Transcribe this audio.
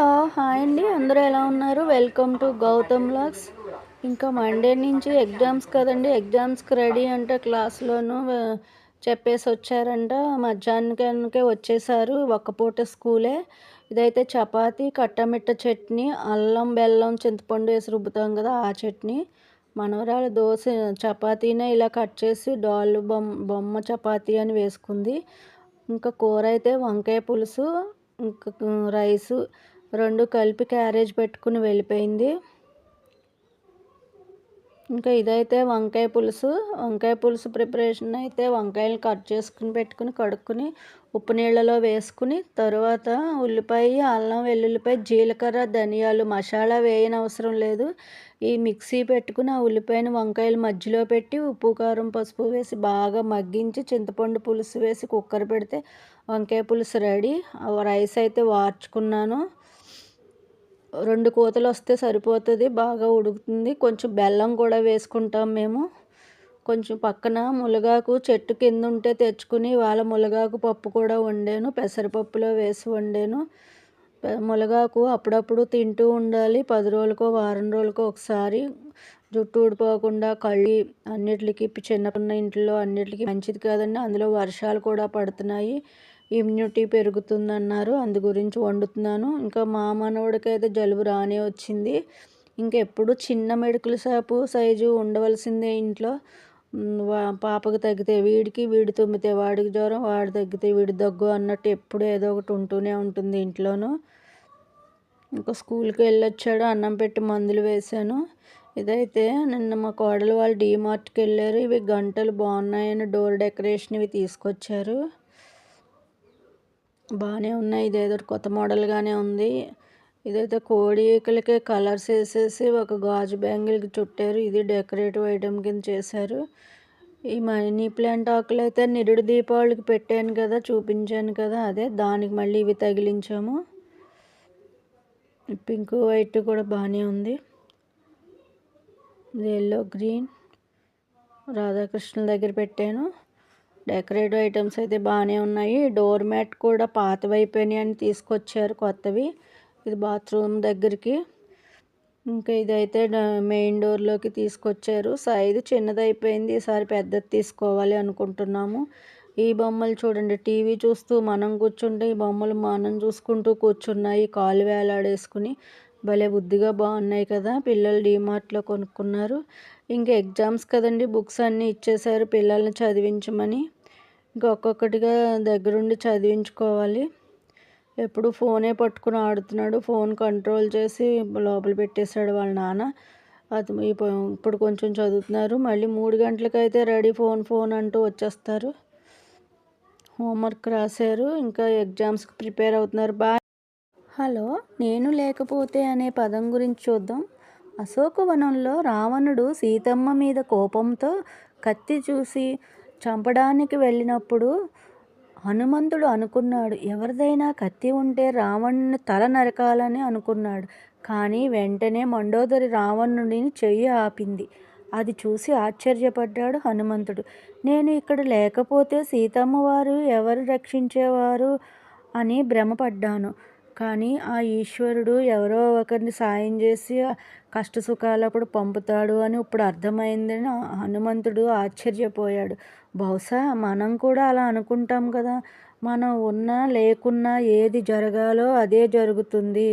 Hello hi అండి. అందరూ ఎలా ఉన్నారు? వెల్కమ్ టు గౌతమ్ బ్లాగ్స్ ఇంకా మండే నుంచి ఎగ్జామ్స్ కదండి. ఎగ్జామ్స్కి రెడీ అంటే క్లాస్లోనూ చెప్పేసి వచ్చారంట. మధ్యాహ్నానికే వచ్చేసారు ఒక్కపూట స్కూలే ఇదైతే చపాతి కట్టమిట్ట చట్నీ అల్లం బెల్లం చింతపండు వేసి రుబ్బుతాం కదా ఆ చట్నీ. మనవరాలు దోశ చపాతీనే ఇలా కట్ చేసి డాల్ బొమ్మ బొమ్మ చపాతీ అని వేసుకుంది. ఇంకా కూర అయితే వంకాయ పులుసు ఇంకా రైసు రెండు కలిపి క్యారేజ్ పెట్టుకుని వెళ్ళిపోయింది. ఇంకా ఇదైతే వంకాయ పులుసు. వంకాయ పులుసు ప్రిపరేషన్ అయితే వంకాయలు కట్ చేసుకుని పెట్టుకుని కడుక్కుని ఉప్పు నీళ్ళలో వేసుకుని తర్వాత ఉల్లిపాయ అల్లం వెల్లుల్లిపాయ జీలకర్ర ధనియాలు మసాలా వేయని అవసరం లేదు. ఈ మిక్సీ పెట్టుకుని ఆ ఉల్లిపాయను వంకాయలు మధ్యలో పెట్టి ఉప్పు కారం పసుపు వేసి బాగా మగ్గించి చింతపండు పులుసు వేసి కుక్కర్ పెడితే వంకాయ పులుసు రెడీ. రైస్ అయితే వార్చుకున్నాను. రెండు కోతలు వస్తే సరిపోతుంది బాగా ఉడుకుతుంది. కొంచెం బెల్లం కూడా వేసుకుంటాం మేము. కొంచెం పక్కన ములగాకు చెట్టు కింద ఉంటే తెచ్చుకుని వాళ్ళ ములగాకు పప్పు కూడా వండాను పెసరపప్పులో వేసి వండాను. ములగాకు అప్పుడప్పుడు తింటూ ఉండాలి. పది రోజులకో వారం రోజులకో ఒకసారి జుట్టు ఊడిపోకుండా కళ్ళి అన్నిటికి చిన్న ఇంట్లో అన్నిటికీ మంచిది కాదండి. అందులో వర్షాలు కూడా పడుతున్నాయి. ఇమ్యూనిటీ పెరుగుతుందన్నారు. అందు గురించి వండుతున్నాను. ఇంకా మా మనవడికైతే జలుబు రానే వచ్చింది. ఇంకెప్పుడు చిన్న మెడికల్ షాపు సైజు ఉండవలసిందే ఇంట్లో. పాపకు తగ్గితే వీడికి వీడి తుమ్మితే వాడికి జ్వరం వాడి తగ్గితే వీడి దగ్గు అన్నట్టు ఎప్పుడు ఏదో ఒకటి ఉంటూనే ఉంటుంది ఇంట్లోనూ. ఇంకా స్కూల్కి వెళ్ళొచ్చాడు అన్నం పెట్టి మందులు వేశాను. ఇదైతే నిన్న మా కోడలు వాళ్ళు డీమార్ట్కి వెళ్ళారు. ఇవి గంటలు బాగున్నాయని డోర్ డెకరేషన్ ఇవి తీసుకొచ్చారు. బాగానే ఉన్నాయి. ఇదేదో కొత్త మోడల్గానే ఉంది. ఇదైతే కోడి ఈకలకే కలర్స్ వేసేసి ఒక గాజు బ్యాంగిల్కి చుట్టారు. ఇది డెకరేటివ్ ఐటెం కింద చేశారు. ఈ మనీ ప్లాంట్ ఆకులు అయితే నిరుడు దీపావళికి పెట్టాను కదా చూపించాను కదా అదే దానికి మళ్ళీ ఇవి తగిలించాము. పింక్ వైట్ కూడా బాగానే ఉంది. ఎల్లో గ్రీన్ రాధాకృష్ణుల దగ్గర పెట్టాను. డెకరేటివ్ ఐటమ్స్ అయితే బాగానే ఉన్నాయి. డోర్ మ్యాట్ కూడా పాతవైపోయినాయి అని తీసుకొచ్చారు కొత్తవి. ఇది బాత్రూమ్ దగ్గరికి. ఇంకా ఇదైతే మెయిన్ డోర్లోకి తీసుకొచ్చారు. సైజు చిన్నదైపోయింది. ఈసారి పెద్దది తీసుకోవాలి అనుకుంటున్నాము. ఈ బొమ్మలు చూడండి. టీవీ చూస్తూ మనం కూర్చుంటే ఈ బొమ్మలు మనం చూసుకుంటూ కూర్చున్నాయి. కాలు వేలాడేసుకుని భలే బుద్ధిగా బాగున్నాయి కదా. పిల్లలు డీమార్ట్లో కొనుక్కున్నారు. ఇంకా ఎగ్జామ్స్ కదండి. బుక్స్ అన్నీ ఇచ్చేశారు. పిల్లల్ని చదివించమని. ఇంకా ఒక్కొక్కటిగా దగ్గరుండి చదివించుకోవాలి. ఎప్పుడు ఫోనే పట్టుకుని ఆడుతున్నాడు. ఫోన్ కంట్రోల్ చేసి లోపల పెట్టేశాడు వాళ్ళ నాన్న. అది ఇప్పుడు కొంచెం చదువుతున్నారు. మళ్ళీ మూడు గంటలకైతే రెడీ ఫోన్ ఫోన్ అంటూ వచ్చేస్తారు. హోంవర్క్ రాశారు. ఇంకా ఎగ్జామ్స్కి ప్రిపేర్ అవుతున్నారు. బాయ్. హలో నేను లేకపోతే అనే పదం గురించి చూద్దాం. అశోకవనంలో రావణుడు సీతమ్మ మీద కోపంతో కత్తి చూసి చంపడానికి వెళ్ళినప్పుడు హనుమంతుడు అనుకున్నాడు ఎవరిదైనా కత్తి ఉంటే రావణుని తల నరకాలని అనుకున్నాడు. కానీ వెంటనే మండోదరి రావణుడిని చెయ్యి ఆపింది. అది చూసి ఆశ్చర్యపడ్డాడు హనుమంతుడు. నేను ఇక్కడ లేకపోతే సీతమ్మ వారు ఎవరు రక్షించేవారు? అని భ్రమపడ్డాను. కానీ ఆ ఈశ్వరుడు ఎవరో ఒకరిని సాయం చేసి కష్ట సుఖాలప్పుడు పంపుతాడు అని ఇప్పుడు అర్థమైందని హనుమంతుడు ఆశ్చర్యపోయాడు. బహుశా మనం కూడా అలా అనుకుంటాం కదా. మనం ఉన్నా లేకున్నా ఏది జరగాలో అదే జరుగుతుంది.